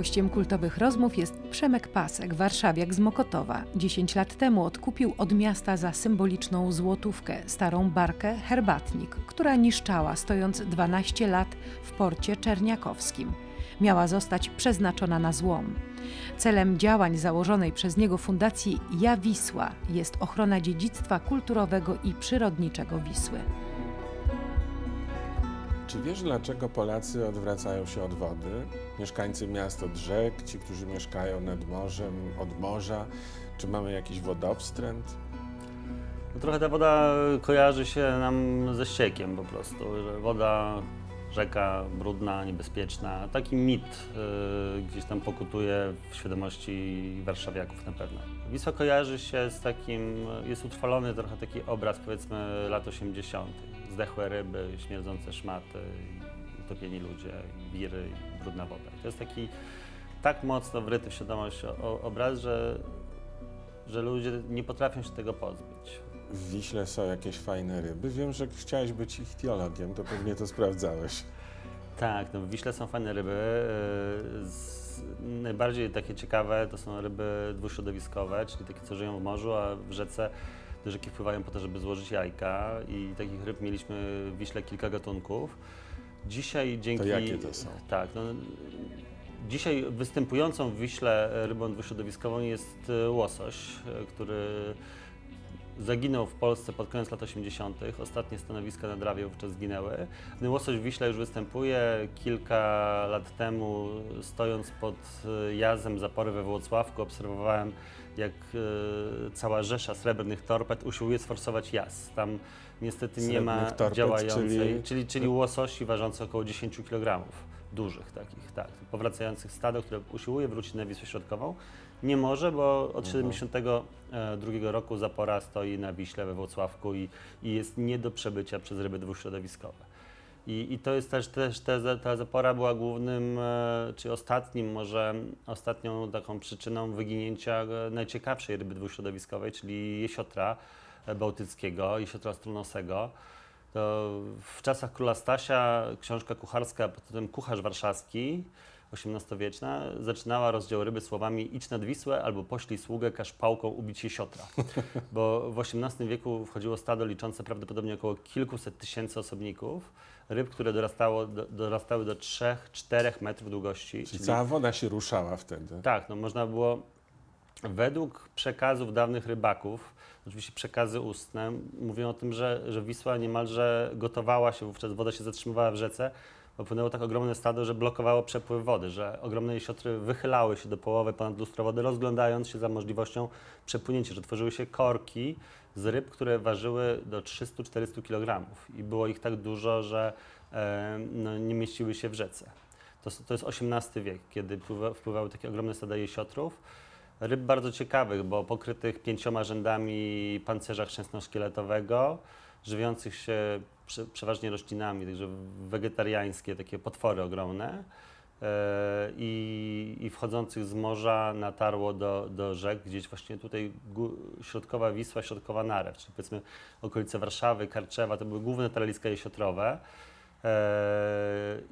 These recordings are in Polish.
Gościem kultowych rozmów jest Przemek Pasek, warszawiak z Mokotowa. 10 lat temu odkupił od miasta za symboliczną złotówkę starą barkę Herbatnik, która niszczała stojąc 12 lat w porcie czerniakowskim. Miała zostać przeznaczona na złom. Celem działań założonej przez niego Fundacji Ja Wisła jest ochrona dziedzictwa kulturowego i przyrodniczego Wisły. Czy wiesz, dlaczego Polacy odwracają się od wody? Mieszkańcy miast od rzek, ci, którzy mieszkają nad morzem, od morza. Czy mamy jakiś wodowstręt? No trochę ta woda kojarzy się nam ze ściekiem po prostu, że woda, rzeka brudna, niebezpieczna. Taki mit y, gdzieś tam pokutuje w świadomości warszawiaków na pewno. Wisła kojarzy się z takim, jest utrwalony trochę taki obraz powiedzmy lat 80. Zdechłe ryby, śmierdzące szmaty, utopieni ludzie, wiry, brudna woda. To jest taki tak mocno wryty w świadomość obraz, że, że ludzie nie potrafią się tego pozbyć. W Wiśle są jakieś fajne ryby. Wiem, że chciałeś być ichtiologiem, to pewnie to sprawdzałeś. Tak, no w Wiśle są fajne ryby. yy, Z, najbardziej takie ciekawe to są ryby dwuśrodowiskowe, czyli takie, co żyją w morzu, a w rzece do rzeki wpływają po to, żeby złożyć jajka i takich ryb mieliśmy w Wiśle kilka gatunków. Dzisiaj dzięki... To jakie to są? Tak, no, dzisiaj występującą w Wiśle rybą dwuśrodowiskową jest e, łosoś, e, który zaginął w Polsce pod koniec lat 80. Ostatnie stanowiska na Drawie wówczas zginęły. Ten łosoś w Wiśle już występuje. Kilka lat temu, stojąc pod e, jazem zapory we Włocławku, obserwowałem, jak e, cała rzesza srebrnych torped usiłuje sforsować jaz. Tam niestety nie ma torped, działającej, czyli- czyli, czyli łososi ważących około 10 kg. Dużych takich, tak. Powracających stado, które usiłuje wrócić na Wisłę Środkową. Nie może, bo od 72 roku zapora stoi na Wiśle we Włocławku i, i jest nie do przebycia przez ryby dwuśrodowiskowe. I, I to jest też, też za- ta zapora była głównym, e, czy ostatnim, może ostatnią taką przyczyną wyginięcia e, najciekawszej ryby dwuśrodowiskowej, czyli jesiotra e, bałtyckiego, jesiotra strunosego. To w czasach króla Stasia książka kucharska pod tytułem Kucharz Warszawski, XVIII-wieczna, zaczynała rozdział ryby słowami idź nad Wisłę albo poślij sługę, każ pałką ubić jesiotra. Bo w XVIII wieku wchodziło stado liczące prawdopodobnie około kilkuset tysięcy osobników, ryb, które dorastało, do, dorastały do 3-4 metrów długości. Czyli cała woda się ruszała wtedy. Tak, no można było według przekazów dawnych rybaków, oczywiście przekazy ustne, mówią o tym, że, że Wisła niemalże gotowała się, wówczas woda się zatrzymywała w rzece, bo płynęło tak ogromne stado, że blokowało przepływ wody, że ogromne jesiotry wychylały się do połowy ponad lustro wody, rozglądając się za możliwością przepłynięcia, że tworzyły się korki z ryb, które ważyły do 300-400 kg i było ich tak dużo, że e, no, nie mieściły się w rzece. To, to jest XVIII wiek, kiedy pływa, wpływały takie ogromne stada jesiotrów. Ryb bardzo ciekawych, bo pokrytych pięcioma rzędami pancerza chrzęsno-szkieletowego, żywiących się przeważnie roślinami, także wegetariańskie, takie potwory ogromne. E, I, I wchodzących z morza natarło do, do rzek, gdzieś właśnie tutaj środkowa Wisła, środkowa Narew, czyli powiedzmy okolice Warszawy, Karczewa, to były główne taraliska jesiotrowe. Eee,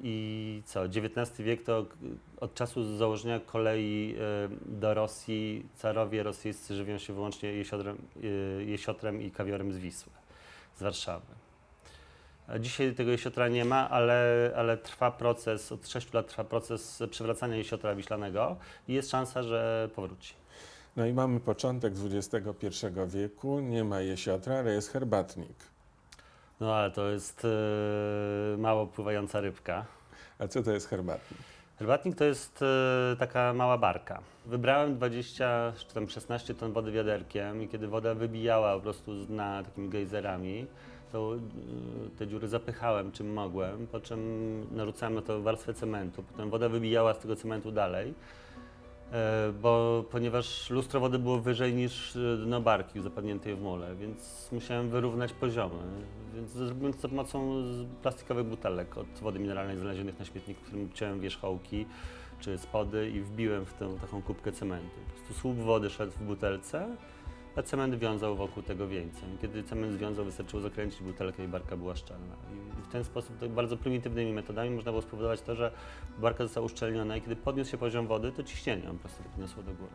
I co, XIX wiek to od czasu założenia kolei e, do Rosji carowie rosyjscy żywią się wyłącznie jesiotrem, e, jesiotrem i kawiorem z Wisły, z Warszawy. Dzisiaj tego jesiotra nie ma, ale, ale trwa proces, od 6 lat trwa proces przewracania jesiotra wiślanego i jest szansa, że powróci. No i mamy początek XXI wieku, nie ma jesiotra, ale jest herbatnik. No ale to jest e, mało pływająca rybka. A co to jest herbatnik? Herbatnik to jest e, taka mała barka. Wybrałem 20 czy tam 16 ton wody wiaderkiem i kiedy woda wybijała po prostu z dna takimi gejzerami, to e, te dziury zapychałem czym mogłem, po czym narzucałem na to warstwę cementu. Potem woda wybijała z tego cementu dalej, e, bo ponieważ lustro wody było wyżej niż e, dno barki zapadniętej w mule, więc musiałem wyrównać poziomy. Więc zrobiłem to za pomocą plastikowych butelek od wody mineralnej znalezionych na śmietniku, w którym ciąłem wierzchołki czy spody i wbiłem w tę taką kubkę cementu. Po prostu słup wody szedł w butelce, a cement wiązał wokół tego wieńcem. Kiedy cement związał, wystarczyło zakręcić butelkę i barka była szczelna. I w ten sposób, tak bardzo prymitywnymi metodami można było spowodować to, że barka została uszczelniona i kiedy podniósł się poziom wody, to ciśnienie ją po prostu podniosło do góry.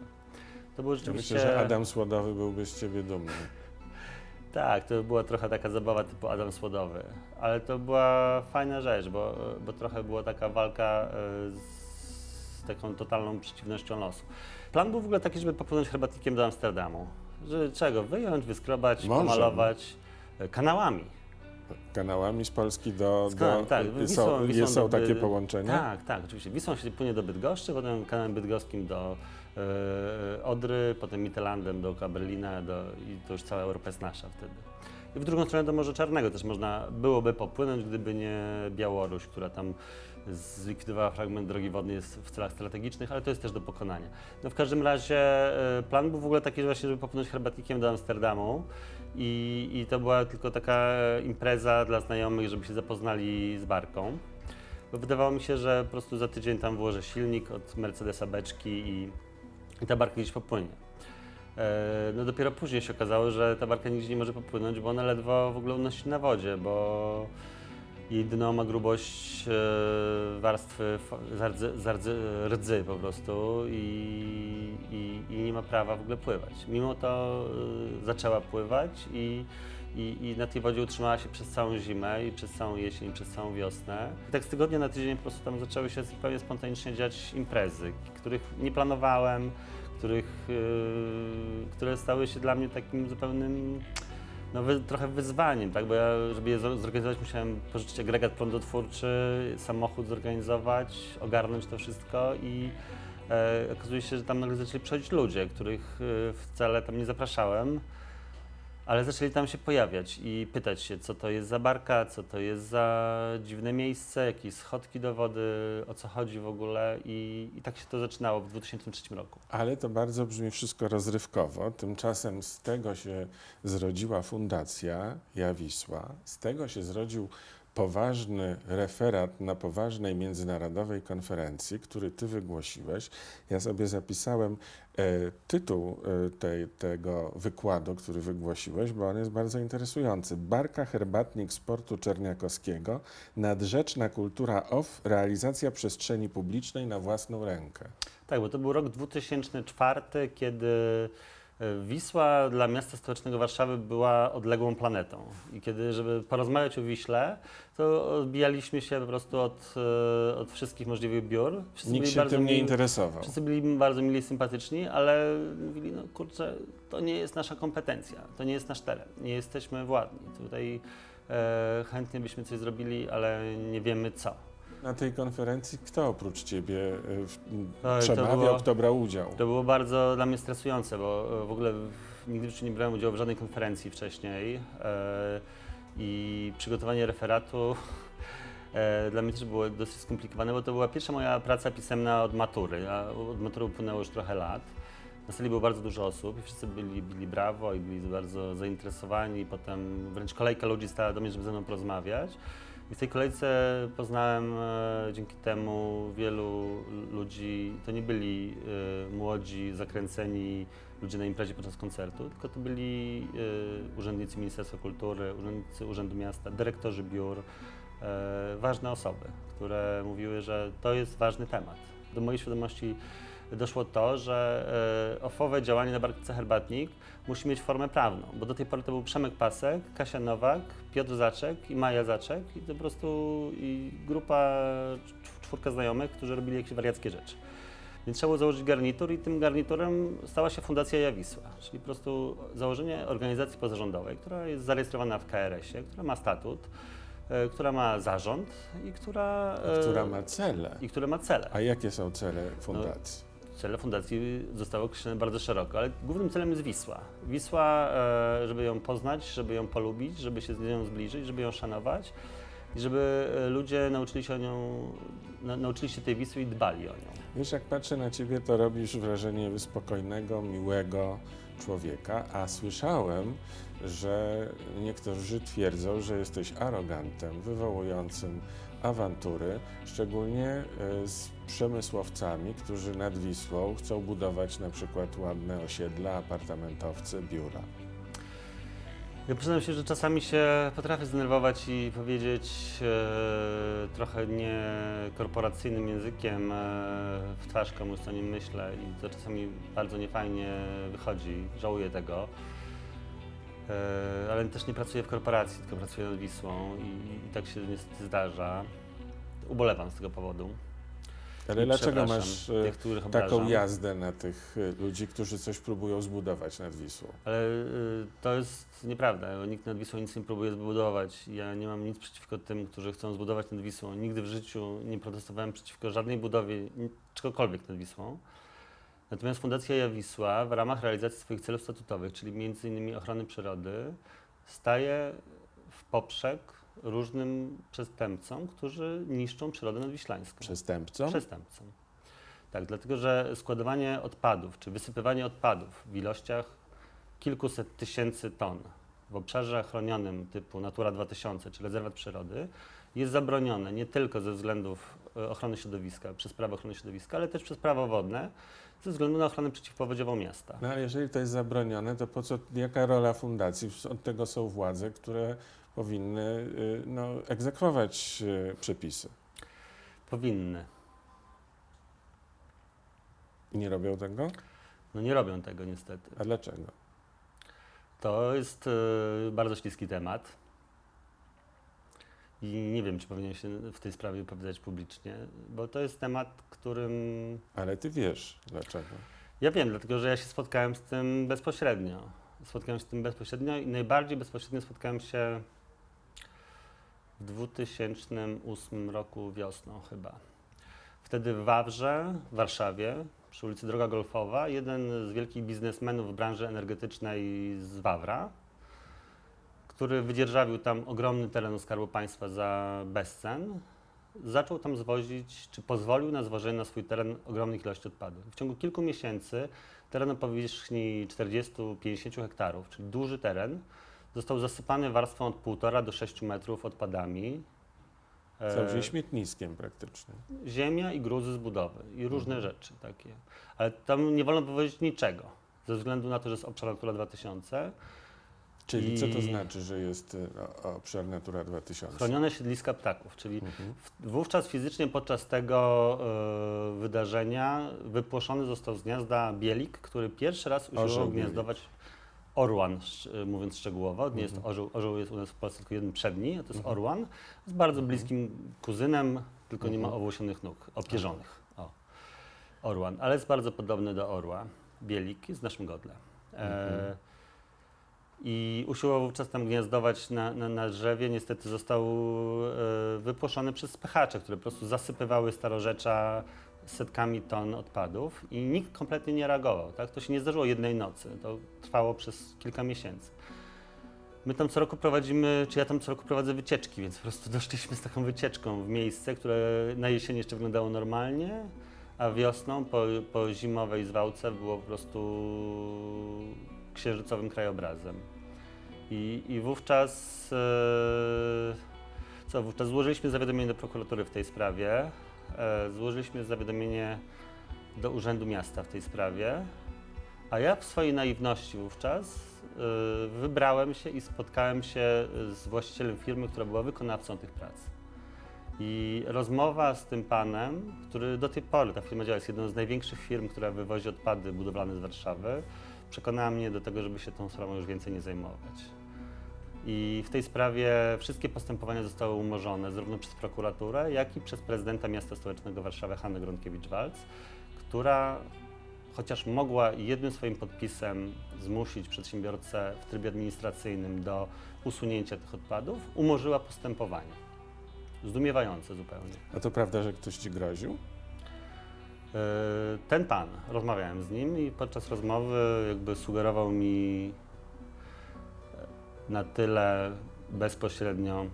To było Ja rzeczywiście... myślę, że Adam Słodowy byłby z ciebie dumny. Tak, to była trochę taka zabawa typu Adam Słodowy, ale to była fajna rzecz, bo, bo trochę była taka walka e, z taką totalną przeciwnością losu. Plan był w ogóle taki, żeby popłynąć herbatnikiem do Amsterdamu. Że czego? Wyjąć, wyskrobać, Morzem. pomalować e, kanałami. Kanałami z Polski do... Z kanałem, do tak, są, Wisłą- Wisłą są do- takie połączenia? Tak, tak, oczywiście. Wisłą się płynie do Bydgoszczy, potem kanałem bydgoskim do e, Odry, potem Mittelandem do Berlina do, i to już cała Europa jest nasza wtedy. I w drugą stronę do Morza Czarnego też można byłoby popłynąć, gdyby nie Białoruś, która tam zlikwidowała fragment drogi wodnej w celach strategicznych, ale to jest też do pokonania. No w każdym razie e, plan był w ogóle taki, właśnie, żeby popłynąć herbatnikiem do Amsterdamu i, i to była tylko taka impreza dla znajomych, żeby się zapoznali z barką. Wydawało mi się, że po prostu za tydzień tam włożę silnik od Mercedesa beczki i, i ta barka gdzieś popłynie. E, No dopiero później się okazało, że ta barka nigdzie nie może popłynąć, bo ona ledwo w ogóle unosi na wodzie, bo jej dno ma grubość e, warstwy zardzy, zardzy, rdzy po prostu i, i, i nie ma prawa w ogóle pływać. Mimo to e, zaczęła pływać i, i, i na tej wodzie utrzymała się przez całą zimę i przez całą jesień, i przez całą wiosnę. I tak z tygodnia na tydzień po prostu tam zaczęły się zupełnie spontanicznie dziać imprezy, których nie planowałem, których, yy, które stały się dla mnie takim zupełnym no, wy, trochę wyzwaniem, tak? bo ja, żeby je zor- zorganizować, musiałem pożyczyć agregat prądotwórczy, samochód zorganizować, ogarnąć to wszystko i e, okazuje się, że tam nagle zaczęli przychodzić ludzie, których e, wcale tam nie zapraszałem, ale zaczęli tam się pojawiać i pytać się, co to jest za barka, co to jest za dziwne miejsce, jakieś schodki do wody, o co chodzi w ogóle i, i tak się to zaczynało w 2003 roku. Ale to bardzo brzmi wszystko rozrywkowo. Tymczasem z tego się zrodziła fundacja Jawisła, z tego się zrodził poważny referat na poważnej międzynarodowej konferencji, który ty wygłosiłeś. Ja sobie zapisałem e, tytuł e, tego wykładu, który wygłosiłeś, bo on jest bardzo interesujący. Barka herbatnik sportu czerniakowskiego, nadrzeczna kultura OFF, realizacja przestrzeni publicznej na własną rękę. Tak, bo to był rok 2004, kiedy Wisła dla miasta stołecznego Warszawy była odległą planetą. I kiedy, żeby porozmawiać o Wiśle, to odbijaliśmy się po prostu od, e, od wszystkich możliwych biur. Wszyscy Nikt się tym nie interesował. Wszyscy byli bardzo mili i sympatyczni, ale mówili, no kurczę, to nie jest nasza kompetencja, to nie jest nasz teren, nie jesteśmy władni. Tutaj e, chętnie byśmy coś zrobili, ale nie wiemy co. Na tej konferencji kto oprócz ciebie Oj, to przemawiał, było- kto brał udział? To było bardzo dla mnie stresujące, bo e, w ogóle nigdy życiu nie brałem udziału w żadnej konferencji wcześniej e, i przygotowanie referatu e, dla mnie też było dosyć skomplikowane, bo to była pierwsza moja praca pisemna od matury, a od matury upłynęło już trochę lat. Na sali było bardzo dużo osób i wszyscy byli, byli brawo i byli bardzo zainteresowani potem wręcz kolejka ludzi stała do mnie, żeby ze mną porozmawiać. I w tej kolejce poznałem e, dzięki temu wielu ludzi. To nie byli e, młodzi, zakręceni ludzie na imprezie podczas koncertu, tylko to byli e, urzędnicy Ministerstwa Kultury, urzędnicy Urzędu Miasta, dyrektorzy biur, ważne osoby, które mówiły, że to jest ważny temat. Do mojej świadomości doszło to, że e, ofowe działanie na barce Herbatnik musi mieć formę prawną, bo do tej pory to był Przemek Pasek, Kasia Nowak, Piotr Zaczek i Maja Zaczek i to po prostu i grupa, cz- czwórka znajomych, którzy robili jakieś wariackie rzeczy. Więc trzeba było założyć garnitur i tym garniturem stała się Fundacja Jawisła, czyli po prostu założenie organizacji pozarządowej, która jest zarejestrowana w KRS-ie, która ma statut, e, która ma zarząd i która, e, Która ma cele. i która ma cele. A jakie są cele fundacji? Cele fundacji zostały określone bardzo szeroko, ale głównym celem jest Wisła. Wisła, e, żeby ją poznać, żeby ją polubić, żeby się z nią zbliżyć, żeby ją szanować i żeby e, ludzie nauczyli się o nią, na, nauczyli się tej Wisły i dbali o nią. Wiesz, jak patrzę na ciebie, to robisz wrażenie spokojnego, miłego człowieka, a słyszałem, że niektórzy twierdzą, że jesteś arogantem, wywołującym awantury, szczególnie e, z przemysłowcami, którzy nad Wisłą chcą budować na przykład ładne osiedla, apartamentowce, biura. Ja przyznam się, że czasami się potrafię zdenerwować i powiedzieć e, trochę niekorporacyjnym językiem e, w twarz komuś, co nim myślę i to czasami bardzo niefajnie wychodzi. Żałuję tego. E, ale też nie pracuję w korporacji, tylko pracuję nad Wisłą i, i tak się niestety zdarza. Ubolewam z tego powodu. Ale dlaczego masz e, taką obrażam. jazdę na tych e, ludzi, którzy coś próbują zbudować nad Wisłą? Ale y, to jest nieprawda. Nikt nad Wisłą nic nie próbuje zbudować. Ja nie mam nic przeciwko tym, którzy chcą zbudować nad Wisłą. Nigdy w życiu nie protestowałem przeciwko żadnej budowie czegokolwiek nad Wisłą. Natomiast Fundacja Ja Wisła w ramach realizacji swoich celów statutowych, czyli innymi ochrony przyrody, staje w poprzek różnym przestępcom, którzy niszczą przyrodę nadwiślańską. Przestępcom? Przestępcom. Tak, dlatego że składowanie odpadów, czy wysypywanie odpadów w ilościach kilkuset tysięcy ton w obszarze chronionym typu Natura 2000 czy rezerwat przyrody jest zabronione nie tylko ze względów e, ochrony środowiska, przez prawo ochrony środowiska, ale też przez prawo wodne, ze względu na ochronę przeciwpowodziową miasta. No ale jeżeli to jest zabronione, to po co, jaka rola fundacji? Od tego są władze, które powinny y, no, egzekwować y, przepisy. Powinny. I nie robią tego? No nie robią tego niestety. A dlaczego? To jest e, bardzo śliski temat. I nie wiem, czy powinien się w tej sprawie wypowiadać publicznie, bo to jest temat, którym. Ale ty wiesz dlaczego. Ja wiem, dlatego że ja się spotkałem z tym bezpośrednio. Spotkałem się z tym bezpośrednio i najbardziej bezpośrednio spotkałem się w 2008 roku wiosną chyba. Wtedy w Wawrze, w Warszawie, przy ulicy Droga Golfowa, jeden z wielkich biznesmenów w branży energetycznej z Wawra, który wydzierżawił tam ogromny teren Skarbu Państwa za bezcen, zaczął tam zwozić, czy pozwolił na zwożenie na swój teren ogromnych ilości odpadów. W ciągu kilku miesięcy teren o powierzchni 40-50 hektarów, czyli duży teren, został zasypany warstwą od 1,5 do 6 metrów odpadami. E, Stał się śmietniskiem praktycznie. ziemia i gruzy z budowy i różne rzeczy takie. Ale tam nie wolno wywozić niczego, ze względu na to, że jest obszar Natura 2000. Czyli co to I- znaczy, że jest y, o- obszar Natura 2000? Chronione siedliska ptaków, czyli Mhm. w- wówczas fizycznie podczas tego e, wydarzenia wypłoszony został z gniazda bielik, który pierwszy raz Orzeł usiłował bielik. gniazdować orłan, mówiąc szczegółowo. Nie jest Mhm. orzeł, orzeł jest u nas w Polsce tylko jeden przedni, a to jest Mhm. orłan. Z bardzo bliskim kuzynem, tylko nie ma Mhm. owłosionych nóg, opierzonych. O. Orłan, ale jest bardzo podobny do orła. Bielik jest w naszym godle. E, Mhm. I usiłował wówczas tam gniazdować na, na, na drzewie. Niestety został e, wypłoszony przez spychacze, które po prostu zasypywały starorzecza setkami ton odpadów i nikt kompletnie nie reagował. Tak? To się nie zdarzyło jednej nocy. To trwało przez kilka miesięcy. My tam co roku prowadzimy, czy ja tam co roku prowadzę wycieczki, więc po prostu doszliśmy z taką wycieczką w miejsce, które na jesień jeszcze wyglądało normalnie, a wiosną po, po zimowej zwałce było po prostu księżycowym krajobrazem. I, i wówczas, e, co, wówczas złożyliśmy zawiadomienie do prokuratury w tej sprawie, złożyliśmy zawiadomienie do Urzędu Miasta w tej sprawie, a ja w swojej naiwności wówczas e, wybrałem się i spotkałem się z właścicielem firmy, która była wykonawcą tych prac. I rozmowa z tym panem, który do tej pory, ta firma działa, jest jedną z największych firm, która wywozi odpady budowlane z Warszawy, przekonała mnie do tego, żeby się tą sprawą już więcej nie zajmować. I w tej sprawie wszystkie postępowania zostały umorzone zarówno przez prokuraturę, jak i przez prezydenta miasta stołecznego Warszawy Hannę Gronkiewicz-Walc, która chociaż mogła jednym swoim podpisem zmusić przedsiębiorcę w trybie administracyjnym do usunięcia tych odpadów, umorzyła postępowanie. Zdumiewające zupełnie. A to prawda, że ktoś ci groził? Yy, Ten pan, rozmawiałem z nim i podczas rozmowy jakby sugerował mi na tyle bezpośrednio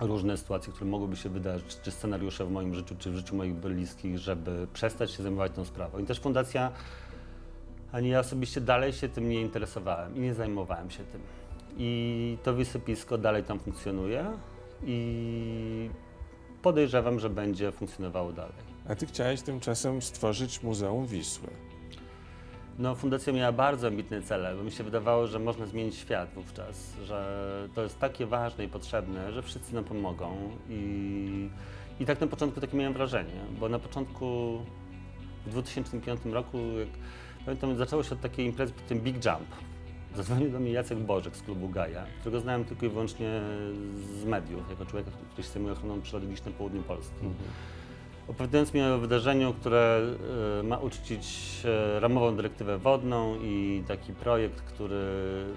różne sytuacje, które mogłyby się wydarzyć, czy scenariusze w moim życiu, czy w życiu moich bliskich, żeby przestać się zajmować tą sprawą. I też fundacja, ani ja osobiście dalej się tym nie interesowałem i nie zajmowałem się tym. I to wysypisko dalej tam funkcjonuje i podejrzewam, że będzie funkcjonowało dalej. A ty chciałeś tymczasem stworzyć Muzeum Wisły. No, fundacja miała bardzo ambitne cele, bo mi się wydawało, że można zmienić świat wówczas, że to jest takie ważne i potrzebne, że wszyscy nam pomogą. I, i tak na początku takie miałem wrażenie, bo na początku w 2005 roku, jak pamiętam, zaczęło się od takiej imprezy pod tym Big Jump. Zadzwonił do mnie Jacek Bożek z klubu Gaja, którego znałem tylko i wyłącznie z mediów, jako człowieka, który się zajmuje ochroną przyrody na południu Polski. Opowiadając mi o wydarzeniu, które e, ma uczcić e, ramową dyrektywę wodną i taki projekt, który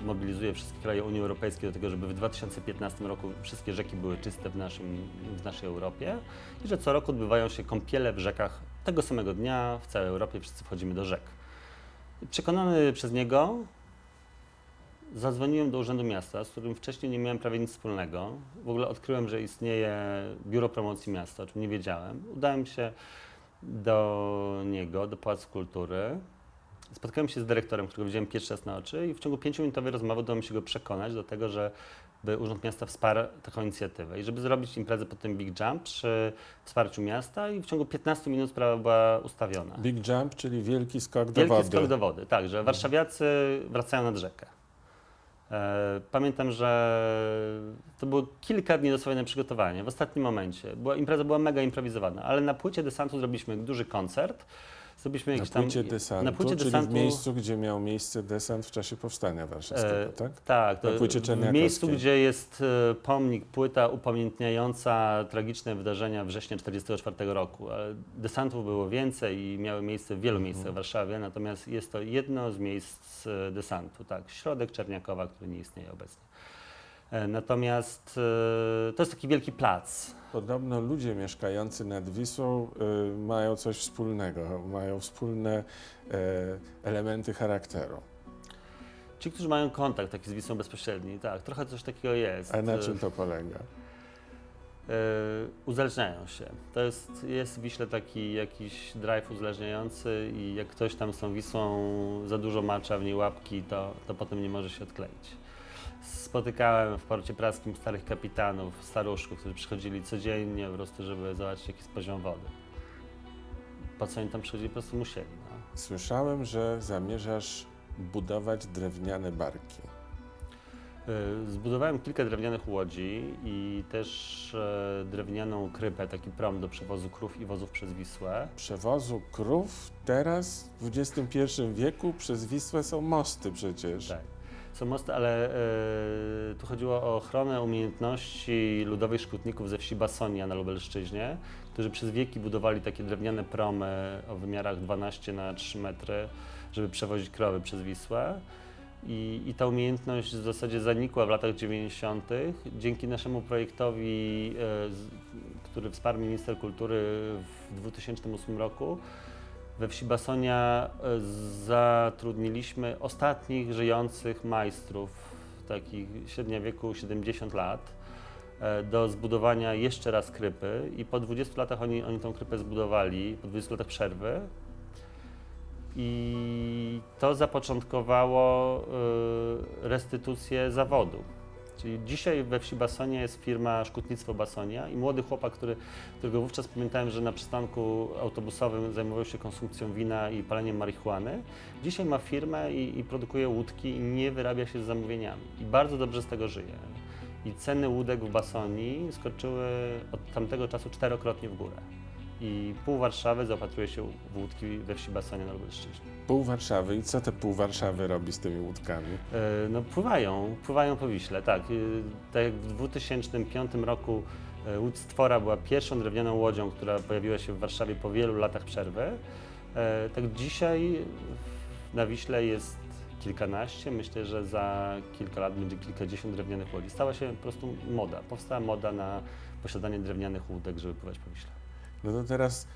mobilizuje wszystkie kraje Unii Europejskiej do tego, żeby w 2015 roku wszystkie rzeki były czyste w, naszym, w naszej Europie i że co roku odbywają się kąpiele w rzekach tego samego dnia w całej Europie, wszyscy wchodzimy do rzek. Przekonany przez niego zadzwoniłem do Urzędu Miasta, z którym wcześniej nie miałem prawie nic wspólnego. W ogóle odkryłem, że istnieje Biuro Promocji Miasta, o czym nie wiedziałem. Udałem się do niego, do Pałacu Kultury. Spotkałem się z dyrektorem, którego widziałem pierwszy raz na oczy i w ciągu pięciominutowej rozmowy udało mi się go przekonać do tego, że by Urząd Miasta wsparł taką inicjatywę i żeby zrobić imprezę pod tym Big Jump przy wsparciu miasta i w ciągu 15 minut sprawa była ustawiona. Big Jump, czyli wielki skok do Wielki wody. skok do wody, tak, że warszawiacy wracają nad rzekę. E, Pamiętam, że to było kilka dni dosłownie na przygotowanie, w ostatnim momencie. Była, impreza była mega improwizowana, ale na płycie desantu zrobiliśmy duży koncert. Zrobiliśmy Na tam... płycie desantu, na płycie czyli desantu- w miejscu, gdzie miał miejsce desant w czasie Powstania Warszawskiego, E, tak? Tak, Na płycie w miejscu, gdzie jest e, pomnik, płyta upamiętniająca tragiczne wydarzenia września 1944 roku. Ale Desantów było więcej i miały miejsce w wielu miejscach w Warszawie, natomiast jest to jedno z miejsc e, desantu, tak, środek Czerniakowa, który nie istnieje obecnie. E, Natomiast e, to jest taki wielki plac. Podobno ludzie mieszkający nad Wisłą y, mają coś wspólnego, mają wspólne e, elementy charakteru. Ci, którzy mają kontakt taki z Wisłą bezpośredni, tak, trochę coś takiego jest. A na E, czym to polega? E, uzależniają się. To jest, jest w Wiśle taki jakiś drive uzależniający i jak ktoś tam z tą Wisłą za dużo macza w niej łapki, to, to potem nie może się odkleić. Spotykałem w porcie praskim starych kapitanów, staruszków, którzy przychodzili codziennie po prostu, żeby zobaczyć jaki jest poziom wody. Po co oni tam przychodzili? Po prostu musieli. No. Słyszałem, że zamierzasz budować drewniane barki. Y, Zbudowałem kilka drewnianych łodzi i też e, drewnianą krypę, taki prom do przewozu krów i wozów przez Wisłę. Przewozu krów teraz w XXI wieku przez Wisłę są mosty przecież. Tak. Są mosty, ale e, tu chodziło o ochronę umiejętności ludowych szkutników ze wsi Basonia na Lubelszczyźnie, którzy przez wieki budowali takie drewniane promy o wymiarach 12 na 3 metry, żeby przewozić krowy przez Wisłę. I, I ta umiejętność w zasadzie zanikła w latach 90. Dzięki naszemu projektowi, z, który wsparł minister kultury w 2008 roku, we wsi Basonia e, zatrudniliśmy ostatnich żyjących majstrów, takich średnia wieku 70 lat, e, do zbudowania jeszcze raz krypy i po 20 latach oni, oni tą krypę zbudowali, po 20 latach przerwy. I to zapoczątkowało e, restytucję zawodu. Czyli dzisiaj we wsi Basonia jest firma Szkutnictwo Basonia i młody chłopak, który, którego wówczas pamiętałem, że na przystanku autobusowym zajmował się konsumpcją wina i paleniem marihuany, dzisiaj ma firmę i, i produkuje łódki i nie wyrabia się z zamówieniami. I bardzo dobrze z tego żyje. I ceny łódek w Basonii skoczyły od tamtego czasu czterokrotnie w górę. I pół Warszawy zaopatruje się w łódki we wsi Basonia na Lubelszczyźnie. Pół Warszawy. I co te pół Warszawy robi z tymi łódkami? E, No pływają, pływają po Wiśle, tak. E, Tak jak w 2005 roku e, Łódź Stwora była pierwszą drewnianą łodzią, która pojawiła się w Warszawie po wielu latach przerwy, e, tak dzisiaj na Wiśle jest kilkanaście, myślę, że za kilka lat będzie kilkadziesiąt drewnianych łodzi. Stała się po prostu moda, powstała moda na posiadanie drewnianych łódek, żeby pływać po Wiśle. No to teraz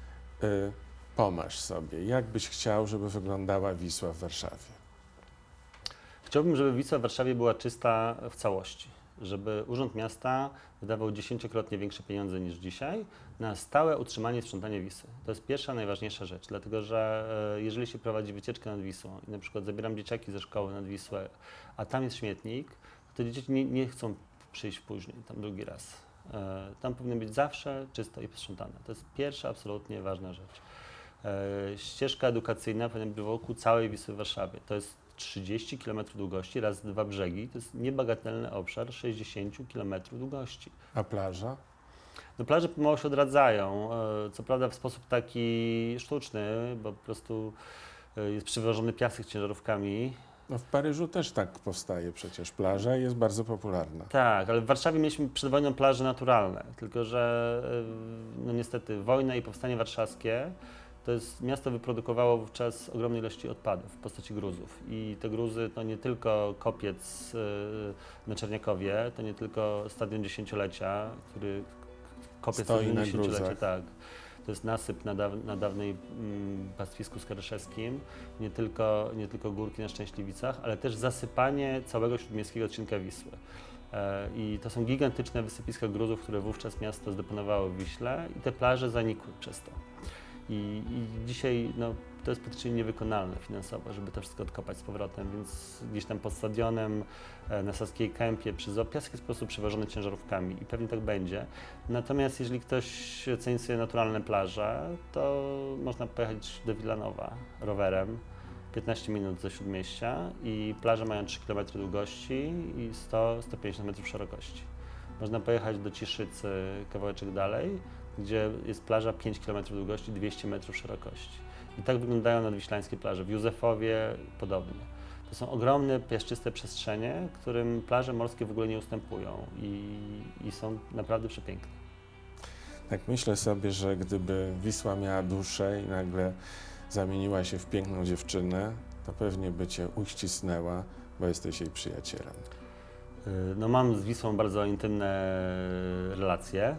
y, pomasz sobie. Jak byś chciał, żeby wyglądała Wisła w Warszawie? Chciałbym, żeby Wisła w Warszawie była czysta w całości. Żeby Urząd Miasta wydawał dziesięciokrotnie większe pieniądze niż dzisiaj na stałe utrzymanie i sprzątanie Wisły. To jest pierwsza, najważniejsza rzecz, dlatego że e, jeżeli się prowadzi wycieczkę nad Wisłą i na przykład zabieram dzieciaki ze szkoły nad Wisłę, a tam jest śmietnik, to dzieci nie, nie chcą przyjść później, tam drugi raz. E, Tam powinno być zawsze czysto i posprzątane. To jest pierwsza absolutnie ważna rzecz. E, Ścieżka edukacyjna powinna być wokół całej Wisły w Warszawie. To jest 30 km długości, raz dwa brzegi. To jest niebagatelny obszar 60 km długości. A plaża? No plaże pomału się odradzają, e, co prawda w sposób taki sztuczny, bo po prostu jest przywożony piasek ciężarówkami. No w Paryżu też tak powstaje przecież plaża i jest bardzo popularna. Tak, ale w Warszawie mieliśmy przed wojną plaże naturalne, tylko że e, no niestety wojna i powstanie warszawskie to jest, miasto wyprodukowało wówczas ogromne ilości odpadów w postaci gruzów i te gruzy to nie tylko kopiec e, na Czerniakowie, to nie tylko stadion dziesięciolecia, który kopiec stadion dziesięciolecia, tak. To jest nasyp na, na dawnej mm, pastwisku skaryszewskim, nie tylko, nie tylko górki na Szczęśliwicach, ale też zasypanie całego śródmiejskiego odcinka Wisły. E, I to są gigantyczne wysypiska gruzów, które wówczas miasto zdeponowało w Wiśle i te plaże zanikły przez to. I, i dzisiaj no, to jest praktycznie niewykonalne finansowo, żeby to wszystko odkopać z powrotem, więc gdzieś tam pod stadionem e, na Saskiej Kępie przy zoo piasek jest po prostu przewożony ciężarówkami i pewnie tak będzie. Natomiast jeżeli ktoś ceni sobie naturalne plaże, to można pojechać do Wilanowa rowerem 15 minut ze Śródmieścia i plaże mają 3 km długości i 100-150 metrów szerokości. Można pojechać do Ciszycy kawałeczek dalej, gdzie jest plaża 5 km długości, 200 metrów szerokości. I tak wyglądają nadwiślańskie plaże. W Józefowie podobnie. To są ogromne, piaszczyste przestrzenie, którym plaże morskie w ogóle nie ustępują i, i są naprawdę przepiękne. Tak myślę sobie, że gdyby Wisła miała duszę i nagle zamieniła się w piękną dziewczynę, to pewnie by cię uścisnęła, bo jesteś jej przyjacielem. Y, No mam z Wisłą bardzo intymne relacje,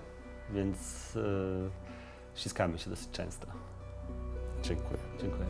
więc y, ściskamy się dosyć często. Dziękuję. Dziękuję.